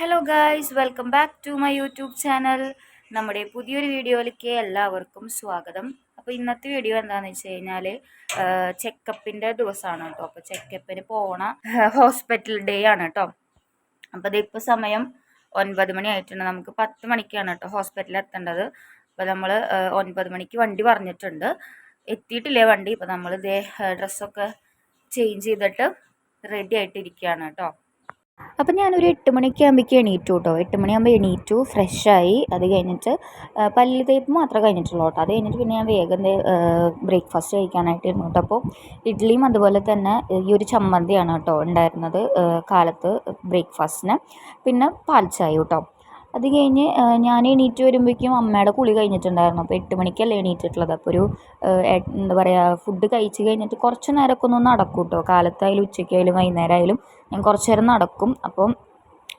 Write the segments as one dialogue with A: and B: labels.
A: Hello guys welcome back to my YouTube channel നമ്മുടെ പുതിയൊരു വീഡിയോയിലേക്ക് എല്ലാവർക്കും സ്വാഗതം. അപ്പോൾ ഇന്നത്തെ വീഡിയോ എന്താണെന്ന് വെച്ച് കഴിഞ്ഞാൽ ചെക്കപ്പിന്റെ ദിവസമാണ് കേട്ടോ. അപ്പോൾ ചെക്കപ്പിന് പോണ ഹോസ്പിറ്റൽ ഡേ ആണ് കേട്ടോ. അപ്പോൾ ഇതിപ്പോൾ സമയം ഒൻപത് മണി ആയിട്ടുണ്ട്. നമുക്ക് പത്ത് മണിക്കാണ് കേട്ടോ ഹോസ്പിറ്റലിൽ എത്തേണ്ടത്. അപ്പോൾ നമ്മൾ ഒൻപത് മണിക്ക് വണ്ടി പറഞ്ഞിട്ടുണ്ട്. എത്തിയിട്ടില്ലേ വണ്ടി? ഇപ്പോൾ നമ്മൾ ഇതേ ഡ്രസ്സൊക്കെ ചേഞ്ച് ചെയ്തിട്ട് റെഡി ആയിട്ടിരിക്കുകയാണ് കേട്ടോ. അപ്പം ഞാനൊരു എട്ട് മണിയൊക്കെ എണീറ്റു കേട്ടോ. എട്ട് മണിയാകുമ്പോൾ എണീറ്റു ഫ്രഷായി അത് കഴിഞ്ഞിട്ട് പല്ല് തേപ്പ് മാത്രമേ കഴിഞ്ഞിട്ടുള്ളൂ കേട്ടോ. അത് കഴിഞ്ഞിട്ട് പിന്നെ ഞാൻ വേഗം ബ്രേക്ക്ഫാസ്റ്റ് കഴിക്കാനായിട്ട് ഇരുന്നു കേട്ടോ. അപ്പോൾ ഇഡ്ഡലിയും അതുപോലെ തന്നെ ഈ ഒരു ചമ്മന്തിയാണ് കേട്ടോ ഉണ്ടായിരുന്നത് കാലത്ത് ബ്രേക്ക്ഫാസ്റ്റിന് പിന്നെ പാൽച്ചായ ചായ കേട്ടോ. അത് കഴിഞ്ഞ് ഞാൻ എണീറ്റ് വരുമ്പോഴേക്കും അമ്മയുടെ കുളി കഴിഞ്ഞിട്ടുണ്ടായിരുന്നു. അപ്പോൾ എട്ട് മണിക്കല്ലേ എണീറ്റിട്ടുള്ളത്. അപ്പോൾ ഒരു എന്താ പറയുക ഫുഡ് കഴിച്ച് കഴിഞ്ഞിട്ട് കുറച്ച് നേരമൊക്കെ ഒന്ന് നടക്കും കേട്ടോ കാലത്തായാലും ഉച്ചയ്ക്കായാലും വൈകുന്നേരമായാലും ഞാൻ കുറച്ച് നേരം നടക്കും. അപ്പം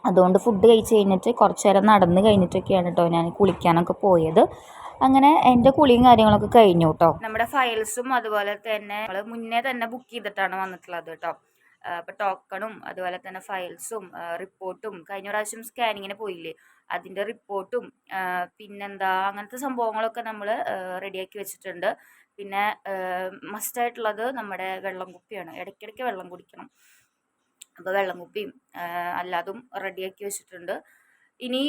A: അതുകൊണ്ട് ഫുഡ് കഴിച്ച് കഴിഞ്ഞിട്ട് കുറച്ച് നേരം നടന്ന് കഴിഞ്ഞിട്ടൊക്കെയാണ് കേട്ടോ ഞാൻ കുളിക്കാനൊക്കെ പോയത്. അങ്ങനെ എന്റെ കുളിയും കാര്യങ്ങളൊക്കെ കഴിഞ്ഞു കേട്ടോ നമ്മുടെ ഫയൽസും അതുപോലെ തന്നെ നമ്മൾ മുന്നേ തന്നെ ബുക്ക് ചെയ്തിട്ടാണ് വന്നിട്ടുള്ളത് കേട്ടോ അപ്പോൾ ടോക്കണും അതുപോലെ തന്നെ ഫയൽസും റിപ്പോർട്ടും കഴിഞ്ഞ പ്രാവശ്യം സ്കാനിങ്ങിന് പോയില്ലേ? അതിന്റെ റിപ്പോർട്ടും പിന്നെന്താ അങ്ങനത്തെ സംഭവങ്ങളൊക്കെ നമ്മൾ റെഡിയാക്കി വെച്ചിട്ടുണ്ട്. പിന്നെ മസ്റ്റായിട്ടുള്ളത് നമ്മുടെ വെള്ളം കുപ്പിയാണ്. ഇടയ്ക്കിടയ്ക്ക് വെള്ളം കുടിക്കണം. അപ്പോൾ വെള്ളം കുപ്പിയും അല്ലാതും റെഡിയാക്കി വെച്ചിട്ടുണ്ട്. ഇനി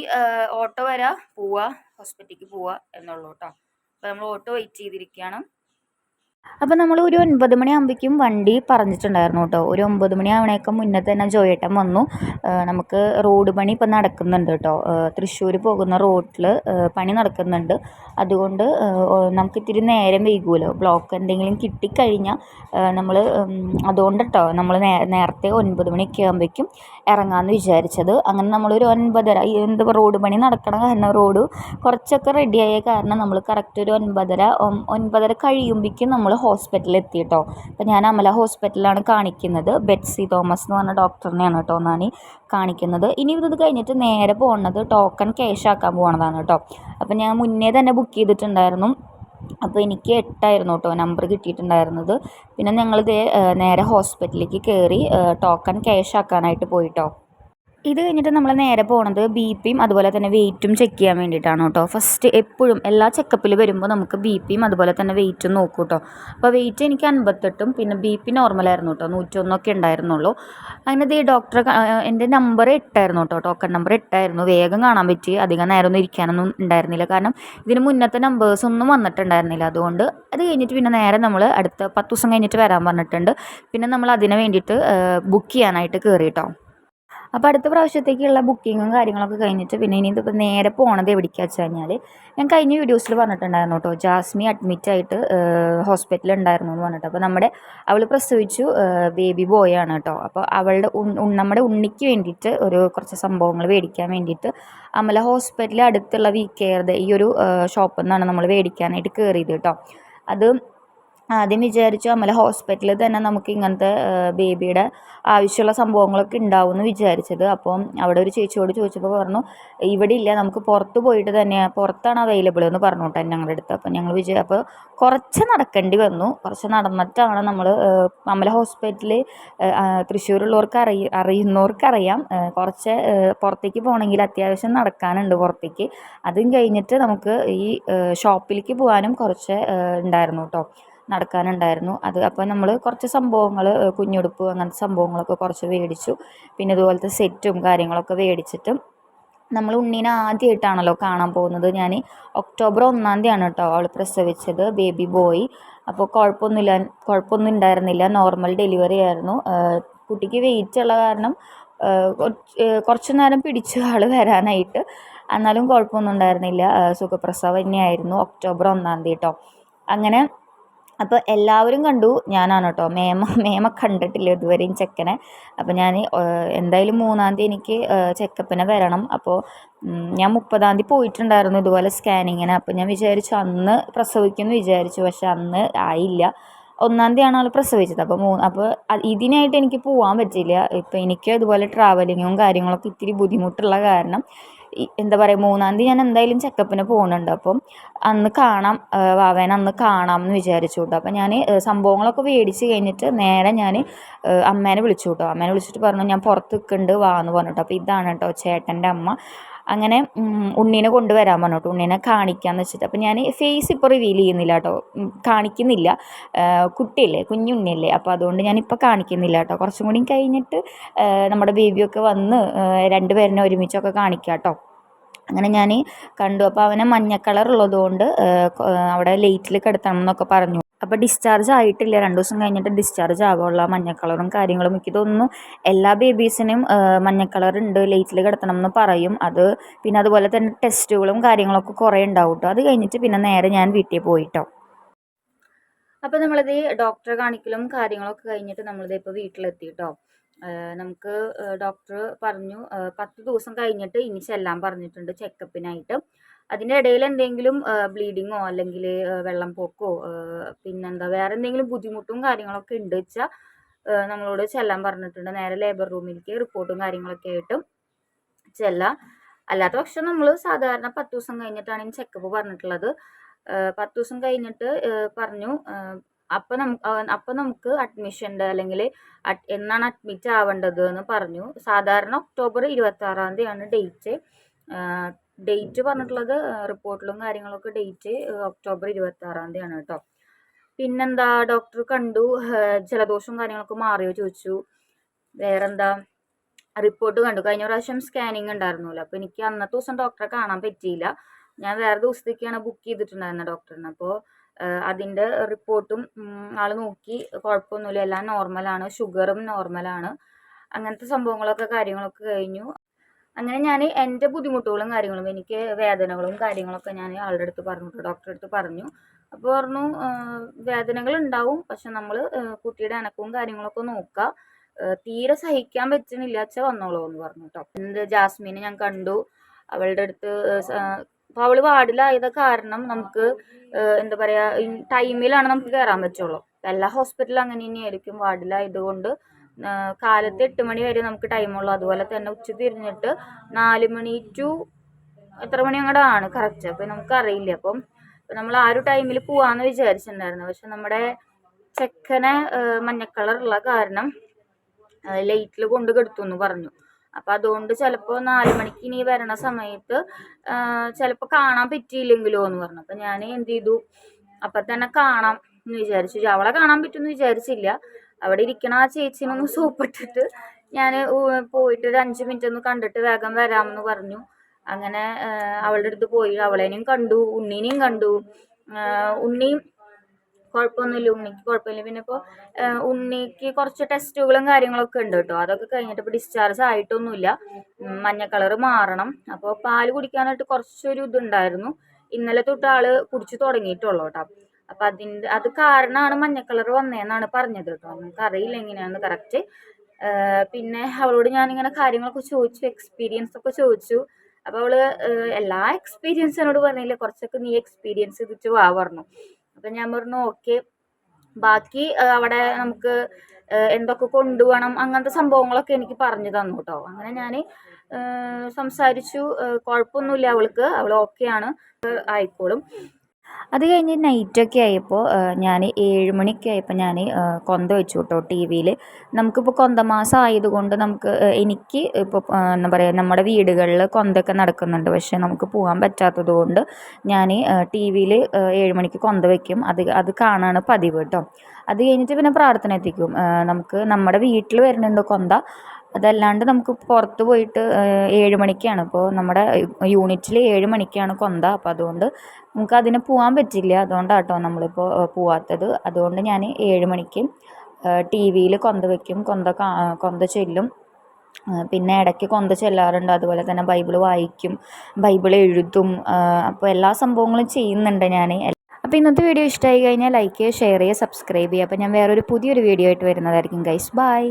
A: ഓട്ടോ വരാ പോവുക ഹോസ്പിറ്റലിലേക്ക് പോവുക എന്നുള്ളൂ കേട്ടോ. അപ്പോൾ നമ്മൾ ഓട്ടോ വെയിറ്റ് ചെയ്തിരിക്കുകയാണ്. അപ്പോൾ നമ്മൾ ഒരു ഒൻപത് മണിയാകുമ്പോഴേക്കും വണ്ടി പറഞ്ഞിട്ടുണ്ടായിരുന്നു കേട്ടോ. ഒരു ഒമ്പത് മണി ആവണേക്ക് മുന്നേ തന്നെ ജോയേട്ടൻ വന്നു. നമുക്ക് റോഡ് പണി ഇപ്പം നടക്കുന്നുണ്ട് കേട്ടോ. തൃശ്ശൂർ പോകുന്ന റോഡിൽ പണി നടക്കുന്നുണ്ട്. അതുകൊണ്ട് നമുക്ക് ഇത്തിരി നേരം വൈകുമല്ലോ ബ്ലോക്ക് എന്തെങ്കിലും കിട്ടിക്കഴിഞ്ഞാൽ നമ്മൾ അതുകൊണ്ട് കേട്ടോ നമ്മൾ നേരത്തെ ഒൻപത് മണിയൊക്കെ ആകുമ്പോഴേക്കും ഇറങ്ങാമെന്ന് വിചാരിച്ചത്. അങ്ങനെ നമ്മളൊരു ഒൻപതര എന്താ റോഡ് പണി നടക്കണ കാരണം റോഡ് കുറച്ചൊക്കെ റെഡിയായ കാരണം നമ്മൾ കറക്റ്റ് ഒരു ഒൻപതര ഒൻപതര കഴിയുമ്പോഴേക്കും നമ്മൾ ഹോസ്പിറ്റലിൽ എത്തി കേട്ടോ അപ്പോൾ ഞാൻ അമല ഹോസ്പിറ്റലിലാണ് കാണിക്കുന്നത്. ബെറ്റ്സി തോമസ് എന്ന് പറഞ്ഞ ഡോക്ടറിനെയാണ് കേട്ടോ ഞാൻ കാണിക്കുന്നത്. ഇനി ഇത് കഴിഞ്ഞിട്ട് നേരെ പോകുന്നത് ടോക്കൺ ക്യാഷ് ആക്കാൻ പോകുന്നതാണ് കേട്ടോ അപ്പോൾ ഞാൻ മുന്നേ തന്നെ ബുക്ക് ചെയ്തിട്ടുണ്ടായിരുന്നു. അപ്പോൾ എനിക്ക് എട്ടായിരുന്നു കേട്ടോ നമ്പർ കിട്ടിയിട്ടുണ്ടായിരുന്നത്. പിന്നെ ഞങ്ങൾ ദേ നേരെ ഹോസ്പിറ്റലിലേക്ക് കയറി ടോക്കൺ ക്യാഷ് ആക്കാനായിട്ട് പോയി പോയിട്ടോ. ഇത് കഴിഞ്ഞിട്ട് നമ്മൾ നേരെ പോണത് ബി പിയും അതുപോലെ തന്നെ വെയിറ്റും ചെക്ക് ചെയ്യാൻ വേണ്ടിയിട്ടാണ് കേട്ടോ. ഫസ്റ്റ് എപ്പോഴും എല്ലാ ചെക്കപ്പിൽ വരുമ്പോൾ നമുക്ക് ബി പിയും അതുപോലെ തന്നെ വെയിറ്റും നോക്കും കേട്ടോ അപ്പോൾ വെയിറ്റ് എനിക്ക് അൻപത്തെട്ടും പിന്നെ ബി പി നോർമലായിരുന്നു കേട്ടോ നൂറ്റൊന്നൊക്കെ ഉണ്ടായിരുന്നുള്ളൂ. അങ്ങനെ ഈ ഡോക്ടർ എന്റെ നമ്പർ എട്ടായിരുന്നു കേട്ടോ ടോക്കൺ നമ്പർ എട്ടായിരുന്നു. വേഗം കാണാൻ പറ്റി. അധികം നേരമൊന്നും ഇരിക്കാനൊന്നും ഉണ്ടായിരുന്നില്ല. കാരണം ഇതിന് മുന്നത്തെ നമ്പേഴ്സ് ഒന്നും വന്നിട്ടുണ്ടായിരുന്നില്ല. അതുകൊണ്ട് അത് കഴിഞ്ഞിട്ട് പിന്നെ നേരെ നമ്മൾ അടുത്ത പത്ത് ദിവസം കഴിഞ്ഞിട്ട് വരാൻ പറഞ്ഞിട്ടുണ്ട്. പിന്നെ നമ്മൾ അതിന് വേണ്ടിയിട്ട് ബുക്ക് ചെയ്യാനായിട്ട് കയറി കേട്ടോ അപ്പോൾ അടുത്ത പ്രാവശ്യത്തേക്കുള്ള ബുക്കിങ്ങും കാര്യങ്ങളൊക്കെ കഴിഞ്ഞിട്ട് പിന്നെ ഇനി ഇതിപ്പോൾ നേരെ പോണത് എവിടേക്കാ വെച്ച് കഴിഞ്ഞാൽ ഞാൻ കഴിഞ്ഞ വീഡിയോസിൽ പറഞ്ഞിട്ടുണ്ടായിരുന്നു കേട്ടോ ജാസ്മി അഡ്മിറ്റ് ആയിട്ട് ഹോസ്പിറ്റലിൽ ഉണ്ടായിരുന്നു എന്ന് പറഞ്ഞിട്ട്. അപ്പോൾ നമ്മുടെ അവൾ പ്രസവിച്ചു ബേബി ബോയ് ആണ് കേട്ടോ. അപ്പോൾ അവളുടെ നമ്മുടെ ഉണ്ണിക്ക് വേണ്ടിയിട്ട് ഒരു കുറച്ച് സംഭവങ്ങൾ മേടിക്കാൻ വേണ്ടിയിട്ട് അമല ഹോസ്പിറ്റലിൽ അടുത്തുള്ള വി കെയർ ഈ ഒരു ഷോപ്പിൽ നിന്നാണ് നമ്മൾ മേടിക്കാനായിട്ട് കയറിയത് കേട്ടോ. അത് ആദ്യം വിചാരിച്ചു അമല ഹോസ്പിറ്റലിൽ തന്നെ നമുക്ക് ഇങ്ങനത്തെ ബേബിയുടെ ആവശ്യമുള്ള സംഭവങ്ങളൊക്കെ ഉണ്ടാവും എന്ന് വിചാരിച്ചത്. അപ്പം അവിടെ ഒരു ചേച്ചിയോട് ചോദിച്ചപ്പോൾ പറഞ്ഞു ഇവിടെ ഇല്ല നമുക്ക് പുറത്ത് പോയിട്ട് തന്നെ പുറത്താണ് അവൈലബിൾ എന്ന് പറഞ്ഞു കേട്ടോ ഞങ്ങളുടെ അടുത്ത്. അപ്പം ഞങ്ങൾ വിചാ അപ്പോൾ കുറച്ച് നടക്കേണ്ടി വന്നു. കുറച്ച് നടന്നിട്ടാണ് നമ്മൾ അമല ഹോസ്പിറ്റലിൽ തൃശ്ശൂരുള്ളവർക്ക് അറിയ. അറിയുന്നവർക്കറിയാം കുറച്ച് പുറത്തേക്ക് പോകണമെങ്കിൽ അത്യാവശ്യം നടക്കാനുണ്ട് പുറത്തേക്ക്. അതും കഴിഞ്ഞിട്ട് നമുക്ക് ഈ ഷോപ്പിലേക്ക് പോകാനും കുറച്ച് ഉണ്ടായിരുന്നു കേട്ടോ. നടക്കാനുണ്ടായിരുന്നു. അത് അപ്പോൾ നമ്മൾ കുറച്ച് സംഭവങ്ങൾ കുഞ്ഞുടുപ്പ് അങ്ങനത്തെ സംഭവങ്ങളൊക്കെ കുറച്ച് മേടിച്ചു. പിന്നെ ഇതുപോലത്തെ സെറ്റും കാര്യങ്ങളൊക്കെ മേടിച്ചിട്ട് നമ്മൾ ഉണ്ണീനെ ആദ്യമായിട്ടാണല്ലോ കാണാൻ പോകുന്നത്. ഞാൻ ഒക്ടോബർ ഒന്നാം തീയതിയാണ് കേട്ടോ അവൾ പ്രസവിച്ചത് ബേബി ബോയ്. അപ്പോൾ കുഴപ്പമൊന്നുമില്ല കുഴപ്പമൊന്നും ഉണ്ടായിരുന്നില്ല. നോർമൽ ഡെലിവറി ആയിരുന്നു. കുട്ടിക്ക് വെയിറ്റ് ഉള്ള കാരണം കുറച്ച് നേരം പിടിച്ചു ആൾ വരാനായിട്ട്. എന്നാലും കുഴപ്പമൊന്നും ഉണ്ടായിരുന്നില്ല. സുഖപ്രസവം തന്നെയായിരുന്നു ഒക്ടോബർ ഒന്നാം തീയതി കേട്ടോ അങ്ങനെ അപ്പോൾ എല്ലാവരും കണ്ടു. ഞാനാണ് കേട്ടോ. മേമ മേമ കണ്ടിട്ടില്ല ഇതുവരെയും ചെക്കനെ? അപ്പോൾ ഞാൻ എന്തായാലും മൂന്നാം തീയതി എനിക്ക് ചെക്കപ്പിന് വരണം. അപ്പോൾ ഞാൻ മുപ്പതാം തീയതി പോയിട്ടുണ്ടായിരുന്നു ഇതുപോലെ സ്കാനിങ്ങിന്. അപ്പോൾ ഞാൻ വിചാരിച്ചു അന്ന് പ്രസവിക്കുമെന്ന് വിചാരിച്ചു. പക്ഷെ അന്ന് ആയില്ല. ഒന്നാം തീയതിയാണ് ആൾ പ്രസവിച്ചത്. അപ്പോൾ മൂന്ന് അപ്പോൾ ഇതിനായിട്ട് എനിക്ക് പോകാൻ പറ്റില്ല ഇപ്പോൾ എനിക്ക് ഇതുപോലെ ട്രാവലിങ്ങും കാര്യങ്ങളൊക്കെ ഇത്തിരി ബുദ്ധിമുട്ടുള്ള കാരണം. എന്താ പറയുക മൂന്നാം തീയതി ഞാൻ എന്തായാലും ചെക്കപ്പിന് പോകുന്നുണ്ട് അപ്പം അന്ന് കാണാം വാവേന അന്ന് കാണാം എന്ന് വിചാരിച്ചു കേട്ടോ അപ്പം ഞാൻ സംഭവങ്ങളൊക്കെ മേടിച്ച് കഴിഞ്ഞിട്ട് നേരെ ഞാൻ അമ്മേനെ വിളിച്ചു കേട്ടോ അമ്മേനെ വിളിച്ചിട്ട് പറഞ്ഞു ഞാൻ പുറത്ത് നിൽക്കുന്നുണ്ട് വാ എന്ന് പറഞ്ഞിട്ട്. അപ്പോൾ ഇതാണ് കേട്ടോ ചേട്ടന്റെ അമ്മ. അങ്ങനെ ഉണ്ണീനെ കൊണ്ടുവരാൻ പറഞ്ഞു കേട്ടോ ഉണ്ണീനെ കാണിക്കാന്ന് വെച്ചിട്ട്. അപ്പം ഞാൻ ഫേസ് ഇപ്പോൾ റിവീൽ ചെയ്യുന്നില്ല കേട്ടോ. കാണിക്കുന്നില്ല. കുട്ടിയല്ലേ കുഞ്ഞുണ്ണിയല്ലേ. അപ്പോൾ അതുകൊണ്ട് ഞാനിപ്പോൾ കാണിക്കുന്നില്ല കേട്ടോ. കുറച്ചും കൂടി കഴിഞ്ഞിട്ട് നമ്മുടെ ബേബിയൊക്കെ വന്ന് രണ്ടുപേരിനെ ഒരുമിച്ചൊക്കെ കാണിക്കാം കേട്ടോ. അങ്ങനെ ഞാൻ കണ്ടു. അപ്പോൾ അവനെ മഞ്ഞ കളർ ഉള്ളതുകൊണ്ട് അവിടെ ലൈറ്റിൽ കിടത്തണം എന്നൊക്കെ പറഞ്ഞു. അപ്പോൾ ഡിസ്ചാർജ് ആയിട്ടില്ല. രണ്ട് ദിവസം കഴിഞ്ഞിട്ട് ഡിസ്ചാർജ് ആവുള്ള. മഞ്ഞ കളറും കാര്യങ്ങളും എനിക്ക് തോന്നുന്നു എല്ലാ ബേബീസിനും മഞ്ഞ കളർ ഉണ്ട്. ലൈറ്റിൽ കിടത്തണം എന്ന് പറയും. അത് പിന്നെ അതുപോലെ തന്നെ ടെസ്റ്റുകളും കാര്യങ്ങളൊക്കെ കുറേ ഉണ്ടാവും അത് കഴിഞ്ഞിട്ട് പിന്നെ നേരെ ഞാൻ വീട്ടിൽ പോയിട്ടോ അപ്പോൾ നമ്മളിത് ഡോക്ടറെ കാണിക്കലും കാര്യങ്ങളൊക്കെ കഴിഞ്ഞിട്ട് നമ്മളിത് ഇപ്പോൾ വീട്ടിലെത്തി കേട്ടോ നമുക്ക് ഡോക്ടർ പറഞ്ഞു പത്ത് ദിവസം കഴിഞ്ഞിട്ട് ഇനി ചെല്ലാൻ പറഞ്ഞിട്ടുണ്ട് ചെക്കപ്പിനായിട്ട് അതിന്റെ ഇടയിൽ എന്തെങ്കിലും ബ്ലീഡിങ്ങോ അല്ലെങ്കിൽ വെള്ളം പോക്കോ പിന്നെന്താ വേറെ എന്തെങ്കിലും ബുദ്ധിമുട്ടും കാര്യങ്ങളൊക്കെ ഉണ്ട് വെച്ചാൽ നമ്മളോട് ചെല്ലാൻ പറഞ്ഞിട്ടുണ്ട്. നേരെ ലേബർ റൂമിലേക്ക് റിപ്പോർട്ടും കാര്യങ്ങളൊക്കെ ആയിട്ട് ചെല്ലാം. അല്ലാത്ത പക്ഷം നമ്മൾ സാധാരണ പത്ത് ദിവസം കഴിഞ്ഞിട്ടാണ് ഈ ചെക്കപ്പ് പറഞ്ഞിട്ടുള്ളത്. പത്ത് ദിവസം കഴിഞ്ഞിട്ട് പറഞ്ഞു അപ്പം നമുക്ക് അപ്പം നമുക്ക് അഡ്മിഷന്റെ അല്ലെങ്കിൽ എന്നാണ് അഡ്മിറ്റ് ആവേണ്ടത് എന്ന് പറഞ്ഞു. സാധാരണ ഒക്ടോബർ ഇരുപത്തി ആറാം തീയതിയാണ് ഡേറ്റ് ഡേറ്റ് പറഞ്ഞിട്ടുള്ളത് റിപ്പോർട്ടിലും കാര്യങ്ങളൊക്കെ ഡേറ്റ് ഒക്ടോബർ ഇരുപത്തി ആറാം തീയതിയാണ് കേട്ടോ. പിന്നെന്താ ഡോക്ടർ കണ്ടു ജലദോഷവും കാര്യങ്ങളൊക്കെ മാറിയോ ചോദിച്ചു. വേറെന്താ? റിപ്പോർട്ട് കണ്ടു. കഴിഞ്ഞ പ്രാവശ്യം സ്കാനിങ് ഉണ്ടായിരുന്നല്ലോ. അപ്പോൾ എനിക്ക് അന്നത്തെ ദിവസം ഡോക്ടറെ കാണാൻ പറ്റിയില്ല. ഞാൻ വേറെ ദിവസത്തേക്കാണ് ബുക്ക് ചെയ്തിട്ടുണ്ടായിരുന്നത് ഡോക്ടറിന് അപ്പോൾ അതിന്റെ റിപ്പോർട്ടും ആൾ നോക്കി. കുഴപ്പമൊന്നുമില്ല. എല്ലാം നോർമലാണ് ഷുഗറും നോർമലാണ് അങ്ങനത്തെ സംഭവങ്ങളൊക്കെ കാര്യങ്ങളൊക്കെ കഴിഞ്ഞു. അങ്ങനെ ഞാൻ എന്റെ ബുദ്ധിമുട്ടുകളും കാര്യങ്ങളും എനിക്ക് വേദനകളും കാര്യങ്ങളൊക്കെ ഞാൻ ആളുടെ അടുത്ത് പറഞ്ഞു ഡോക്ടറെ അടുത്ത് പറഞ്ഞു. അപ്പോൾ പറഞ്ഞു വേദനകൾ ഉണ്ടാവും പക്ഷെ നമ്മൾ കുട്ടിയുടെ അനക്കവും കാര്യങ്ങളൊക്കെ നോക്കുക തീരെ സഹിക്കാൻ പറ്റുന്നില്ല അച്ഛ വന്നോളൂ എന്ന് പറഞ്ഞു കേട്ടോ എന്ത് ജാസ്മിനെ ഞാൻ കണ്ടു. അവളുടെ അടുത്ത് അപ്പോൾ അവൾ വാർഡിലായത് കാരണം നമുക്ക് എന്താ പറയുക ടൈമിലാണ് നമുക്ക് കയറാൻ പറ്റുള്ളൂ. എല്ലാ ഹോസ്പിറ്റലും അങ്ങനെ തന്നെയായിരിക്കും വാർഡിലായതുകൊണ്ട് കാലത്ത് എട്ട് മണി വരെ നമുക്ക് ടൈമുള്ളൂ അതുപോലെ തന്നെ ഉച്ച തിരിഞ്ഞിട്ട് നാല് മണി ടു എത്ര മണി അങ്ങോട്ട് ആണ് കറക്റ്റ് അപ്പം നമുക്കറിയില്ല. അപ്പം നമ്മൾ ആ ഒരു ടൈമിൽ പോവാന്ന് വിചാരിച്ചിട്ടുണ്ടായിരുന്നു. പക്ഷെ നമ്മുടെ ചെക്കനെ മഞ്ഞ ഉള്ള കാരണം ലൈറ്റിൽ കൊണ്ട് കെടുത്തു എന്ന് പറഞ്ഞു. അപ്പം അതുകൊണ്ട് ചിലപ്പോൾ നാല് മണിക്ക് ഇനി വരണ സമയത്ത് ചിലപ്പോൾ കാണാൻ പറ്റിയില്ലെങ്കിലോ എന്ന് പറഞ്ഞു. അപ്പം ഞാൻ എന്ത് ചെയ്തു? അപ്പം തന്നെ കാണാം എന്ന് വിചാരിച്ചു. അവളെ കാണാൻ പറ്റുമെന്ന് വിചാരിച്ചില്ല. അവിടെ ഇരിക്കണ ആ ചേച്ചീനൊന്ന് സോപ്പിട്ടിട്ട് ഞാൻ പോയിട്ട് ഒരു അഞ്ച് മിനിറ്റ് ഒന്ന് കണ്ടിട്ട് വേഗം വരാമെന്ന് പറഞ്ഞു. അങ്ങനെ അവളുടെ അടുത്ത് പോയി. അവളേനെയും കണ്ടു ഉണ്ണീനെയും കണ്ടു. ഉണ്ണിയും കുഴപ്പമൊന്നുമില്ല. ഉണ്ണിക്ക് കുഴപ്പമില്ല. പിന്നെ ഇപ്പോൾ ഉണ്ണിക്ക് കുറച്ച് ടെസ്റ്റുകളും കാര്യങ്ങളൊക്കെ ഉണ്ട് കേട്ടോ. അതൊക്കെ കഴിഞ്ഞിട്ട് ഇപ്പോൾ ഡിസ്ചാർജ് ആയിട്ടൊന്നുമില്ല. മഞ്ഞ കളർ മാറണം. അപ്പോൾ പാൽ കുടിക്കാനായിട്ട് കുറച്ചൊരു ഇതുണ്ടായിരുന്നു. ഇന്നലെ തൊട്ട് ആൾ കുടിച്ചു തുടങ്ങിയിട്ടുള്ളൂ കേട്ടോ. അപ്പം അതിന്റെ അത് കാരണമാണ് മഞ്ഞ കളർ വന്നതെന്നാണ് പറഞ്ഞത് കേട്ടോ. നമുക്ക് അറിയില്ല എങ്ങനെയാണ് കറക്റ്റ് പിന്നെ അവളോട് ഞാനിങ്ങനെ കാര്യങ്ങളൊക്കെ ചോദിച്ചു എക്സ്പീരിയൻസ് ഒക്കെ ചോദിച്ചു. അപ്പൊ അവൾ എല്ലാ എക്സ്പീരിയൻസ് എന്നോട് പറഞ്ഞില്ല. കുറച്ചൊക്കെ നീ എക്സ്പീരിയൻസ് ചെയ്തിട്ട് വാ പറഞ്ഞു. അപ്പൊ ഞാൻ പറഞ്ഞു ഓക്കെ. ബാക്കി അവിടെ നമുക്ക് എന്തൊക്കെ കൊണ്ടുപോകണം അങ്ങനത്തെ സംഭവങ്ങളൊക്കെ എനിക്ക് പറഞ്ഞു തന്നു കേട്ടോ. അങ്ങനെ ഞാൻ സംസാരിച്ചു. കുഴപ്പമൊന്നുമില്ല അവൾക്ക്. അവൾ ഓക്കെയാണ് ആയിക്കോളും. അത് കഴിഞ്ഞ് നൈറ്റൊക്കെ ആയപ്പോൾ ഞാൻ ഏഴ് മണിയൊക്കെ ആയപ്പോൾ ഞാൻ കൊന്ത വെച്ചു കേട്ടോ ടി വിയിൽ നമുക്കിപ്പോൾ കൊന്തമാസം ആയതുകൊണ്ട് നമുക്ക് എനിക്ക് ഇപ്പോൾ എന്താ പറയുക നമ്മുടെ വീടുകളിൽ കൊന്തൊക്കെ നടക്കുന്നുണ്ട്. പക്ഷേ നമുക്ക് പോകാൻ പറ്റാത്തത് കൊണ്ട് ഞാൻ ടി വിയിൽ ഏഴ് മണിക്ക് കൊന്ത വയ്ക്കും അത് അത് കാണാണ് പതിവ് കേട്ടോ അത് കഴിഞ്ഞിട്ട് പിന്നെ പ്രാർത്ഥന എത്തിക്കും. നമുക്ക് നമ്മുടെ വീട്ടിൽ വരുന്നുണ്ട് കൊന്ത. അതല്ലാണ്ട് നമുക്ക് പുറത്ത് പോയിട്ട് ഏഴ് മണിക്കാണ്. ഇപ്പോൾ നമ്മുടെ യൂണിറ്റിൽ ഏഴ് മണിക്കാണ് കൊന്ത. അപ്പോൾ അതുകൊണ്ട് നമുക്ക് അതിന് പോകാൻ പറ്റില്ല. അതുകൊണ്ടാണ് കേട്ടോ നമ്മളിപ്പോൾ പോവാത്തത്. അതുകൊണ്ട് ഞാൻ ഏഴ് മണിക്ക് ടി വിയിൽ കൊന്ത വയ്ക്കും കൊന്ത കൊന്ത ചൊല്ലും. പിന്നെ ഇടയ്ക്ക് കൊന്ത ചെല്ലാറുണ്ട്. അതുപോലെ തന്നെ ബൈബിൾ വായിക്കും. ബൈബിൾ എഴുതും. അപ്പോൾ എല്ലാ സംഭവങ്ങളും ചെയ്യുന്നുണ്ട് ഞാൻ അപ്പോൾ ഇന്നത്തെ വീഡിയോ ഇഷ്ടമായി കഴിഞ്ഞാൽ ലൈക്ക് ചെയ്യുക ഷെയർ ചെയ്യുക സബ്സ്ക്രൈബ് ചെയ്യുക. അപ്പോൾ ഞാൻ വേറൊരു പുതിയൊരു വീഡിയോ ആയിട്ട് വരുന്നതായിരിക്കും ഗൈസ്. ബൈ.